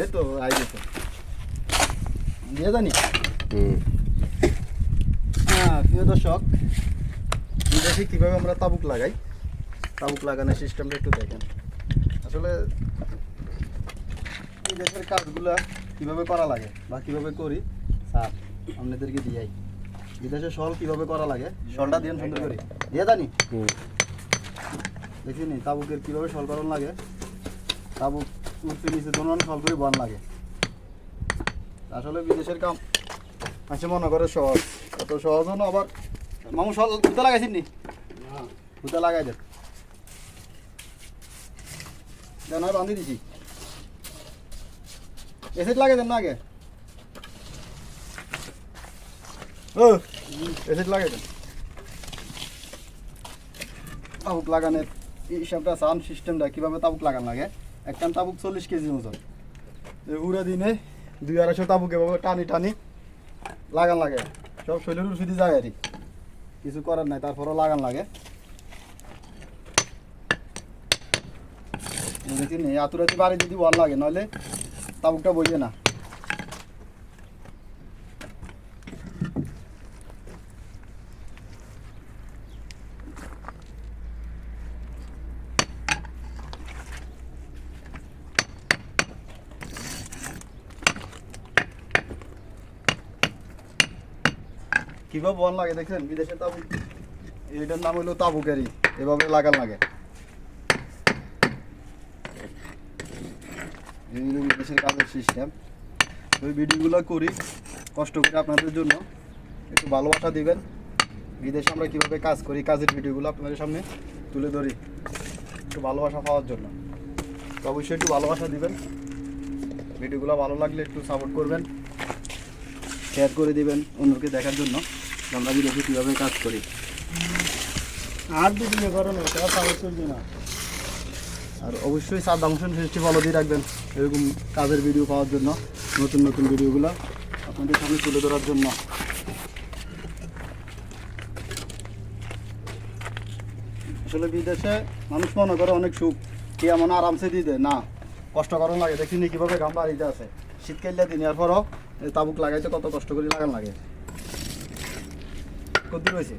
এই তো আই গেছে দিয়ে জানি? হ্যাঁ প্রিয় দর্শক বিদেশে কীভাবে আমরা তাবুক লাগাই? তাবুক লাগানোর সিস্টেমটা একটু দেখেন। আসলে বিদেশের কাজগুলা কীভাবে করা লাগে বা কীভাবে করি? স্যার আপনাদেরকে দিয়াই। বিদেশে শল কীভাবে করা লাগে? শলটা দিয়ে সুন্দর করে। দিয়ে জানি? দেখিনি তাবুকের কীভাবে শল করানো লাগে? তাবুক উঠতে নিচে দোনো শল করে বন লাগে। আসলে বিদেশের কাম আছে মনে করে সহজ। এত সহজ না আবার মামু শল ফুতে লাগাইছেন নি? ফুতে লাগাই দেন দেন বান্ধি দিছি। এসিড লাগাই দেন না আগে। ও এসিড লাগাই দেন। তাবুক লাগানোর হিসাবটা সাউন্ড সিস্টেমটা কীভাবে তাবুক লাগান লাগে? একটা তাবুক চল্লিশ কেজি ওজন। এই দিনে দুই আড়াইশো তাবুক টানি টানি লাগান লাগে। সব শৈলের ওষুধই যায় আর কিছু করার নাই, তারপরও লাগান লাগে। দেখি নি আতুরাতি বাড়ি যদি বল লাগে, নইলে তাবুকটা বইবে না। কীভাবে বল লাগে দেখছেন? বিদেশে তাবুক এটার নাম হলো তাবুকেরই এভাবে লাগান লাগে। এই বিদেশের কাজের সিস্টেম ওই ভিডিওগুলো করি, কষ্ট করে আপনাদের জন্য। একটু ভালোবাসা দিবেন। বিদেশে আমরা কীভাবে কাজ করি, কাজের ভিডিওগুলো আপনাদের সামনে তুলে ধরি। একটু ভালোবাসা পাওয়ার জন্য। তো অবশ্যই একটু ভালোবাসা দিবেন। ভিডিওগুলো ভালো লাগলে একটু সাপোর্ট করবেন। শেয়ার করে দিবেন অন্যকে দেখার জন্য। আমরা বিদেশে কীভাবে কাজ করি। আর দুদিন না। আর অবশ্যই সাদ্দাম হোসেন ফেস্টি ফলো দিয়ে রাখবেন এরকম কাজের ভিডিও পাওয়ার জন্য নতুন নতুন ভিডিওগুলো আপনাদের সামনে তুলে ধরার জন্য। আসলে বিদেশে মানুষ মনে করে অনেক সুখ কি এমন আরামসে দিয়ে দেয় না কষ্ট করার লাগে। দেখিনি কীভাবে গাম বাড়িতে আছে। শীতকালে দিন এর পরও তাবুক লাগাইতে কত কষ্ট করে লাগান লাগে? কত দূর হয়েছে?